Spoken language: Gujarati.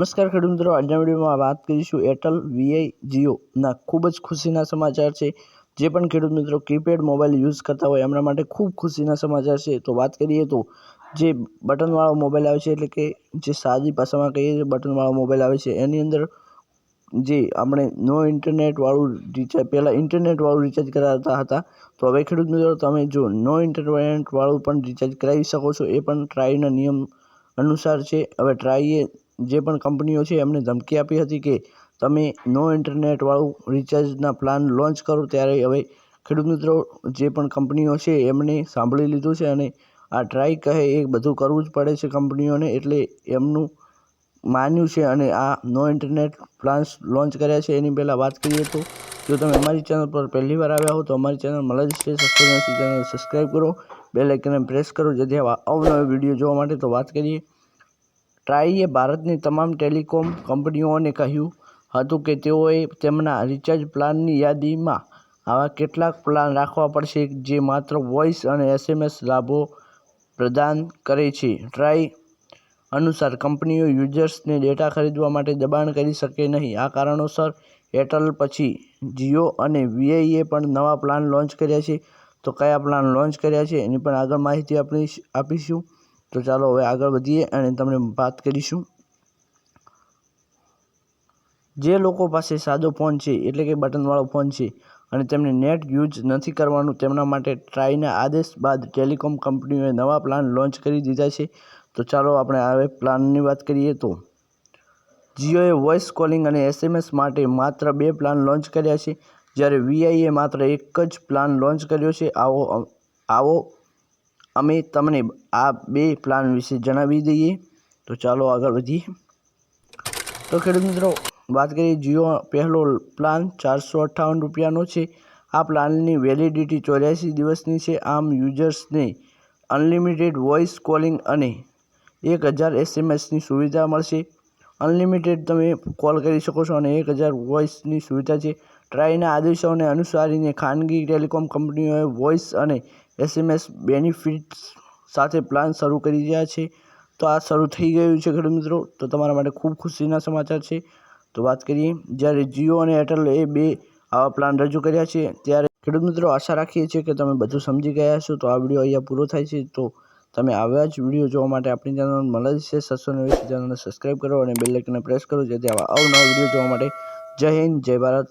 નમસ્કાર ખેડૂત મિત્રો, આજના વિડીયોમાં વાત કરીશું એરટેલ વીઆઈ જીઓના ખૂબ જ ખુશીના સમાચાર છે. જે પણ ખેડૂત મિત્રો કીપેડ મોબાઈલ યુઝ કરતા હોય એમના માટે ખૂબ ખુશીના સમાચાર છે. તો વાત કરીએ તો જે બટનવાળો મોબાઈલ આવે છે, એટલે કે જે સાદી ભાષામાં કહીએ છીએ બટનવાળો મોબાઈલ આવે છે, એની અંદર જે આપણે નો ઇન્ટરનેટવાળું રિચાર્જ પહેલાં ઇન્ટરનેટવાળું રિચાર્જ કરાવતા હતા. તો હવે ખેડૂત મિત્રો, તમે જો નો ઇન્ટરનેટવાળું પણ રિચાર્જ કરાવી શકો છો, એ પણ ટ્રાયના નિયમ અનુસાર છે. હવે ટ્રાઈએ જે પણ કંપનીઓ છે, એમને ધમકી આપી હતી કે તમે નો ઇન્ટરનેટવાળું રિચાર્જના પ્લાન લોન્ચ કરો, ત્યારે હવે ખેડૂત મિત્રો, જે પણ કંપનીઓ છે એમણે સાંભળી લીધું છે અને આ ટ્રાય કહે એ બધું કરવું જ પડે છે કંપનીઓને, એટલે એમનું માન્યું છે અને આ નો ઇન્ટરનેટ પ્લાન્સ લોન્ચ કર્યા છે. એની પહેલાં વાત કરીએ તો, જો તમે અમારી ચેનલ પર પહેલી વાર આવ્યા હો, તો અમારી ચેનલ મળે જ છે સબસ્ક્રાઈબ ચેનલ સબસ્ક્રાઈબ કરો, બેલ આઇકનને પ્રેસ કરો, જેથી આવા અવનવા વીડિયો જોવા માટે. તો વાત કરીએ ટ્રાઈએ ભારતની તમામ ટેલિકોમ કંપનીઓને કહ્યું હતું કે તેઓએ તેમના રિચાર્જ પ્લાનની યાદીમાં આવા કેટલાક પ્લાન રાખવા પડશે જે માત્ર વોઇસ અને એસએમએસ લાભો પ્રદાન કરે છે. ટ્રાય અનુસાર કંપનીઓ યુઝર્સને ડેટા ખરીદવા માટે દબાણ કરી શકે નહીં. આ કારણોસર એરટેલ પછી જિયો અને વીઆઈએ પણ નવા પ્લાન લોન્ચ કર્યા છે. તો કયા પ્લાન લોન્ચ કર્યા છે એની પણ આગળ માહિતી આપણી આપીશું. તો ચાલો હવે આગળ વધીએ અને તમને વાત કરીશું. જે લોકો પાસે સાદો ફોન છે, એટલે કે બટનવાળો ફોન છે, અને તેમને નેટ યુઝ નથી કરવાનું, તેમના માટે ટ્રાયના આદેશ બાદ ટેલિકોમ કંપનીઓએ નવા પ્લાન લોન્ચ કરી દીધા છે. તો ચાલો આપણે હવે પ્લાનની વાત કરીએ તો. જીઓએ વોઇસ કોલિંગ અને એસએમએસ માટે માત્ર બે પ્લાન લોન્ચ કર્યા છે. જ્યારે વીઆઈએ માત્ર એક જ પ્લાન લોન્ચ કર્યો છે. આવો આવો અમે તમને આ બે પ્લાન વિશે જણાવી દઈએ. તો ચાલો આગળ વધીએ. તો ખેડૂત મિત્રો, વાત કરીએ જીઓ પહેલો પ્લાન ચારસો અઠ્ઠાવન રૂપિયાનો છે. આ પ્લાનની વેલિડિટી ચોર્યાસી દિવસની છે. આમ યુઝર્સને અનલિમિટેડ વોઇસ કોલિંગ અને એક હજાર એસએમએસની સુવિધા મળશે. અનલિમિટેડ તમે કોલ કરી શકો છો અને એક હજાર વોઇસની સુવિધા છે. ટ્રાયના આદેશોને અનુસારીને ખાનગી ટેલિકોમ કંપનીઓએ વોઇસ અને એસએમએસ બેનિફિટ્સ સાથે પ્લાન શરૂ કરી રહ્યા છે. તો આ શરૂ થઈ ગયું છે ખેડૂત મિત્રો. તો તમારા માટે ખૂબ ખુશીના સમાચાર છે. તો વાત કરીએ, જ્યારે જીઓ અને એરટેલ એ બે આવા પ્લાન રજૂ કર્યા છે, ત્યારે ખેડૂત મિત્રો આશા રાખીએ છીએ કે તમે બધું સમજી ગયા છો તો આ વીડિયો અહીંયા પૂરો થાય છે. તો તમે આવા જ વીડિયો જોવા માટે આપણી ચેનલ છે. સત્સો નેવીસ ચેનલને સબસ્ક્રાઈબ કરો અને બેલ આઇકનને પ્રેસ કરો, જેથી આવા અવનવા વીડિયો જોવા માટે જય હિન્દ, જય ભારત.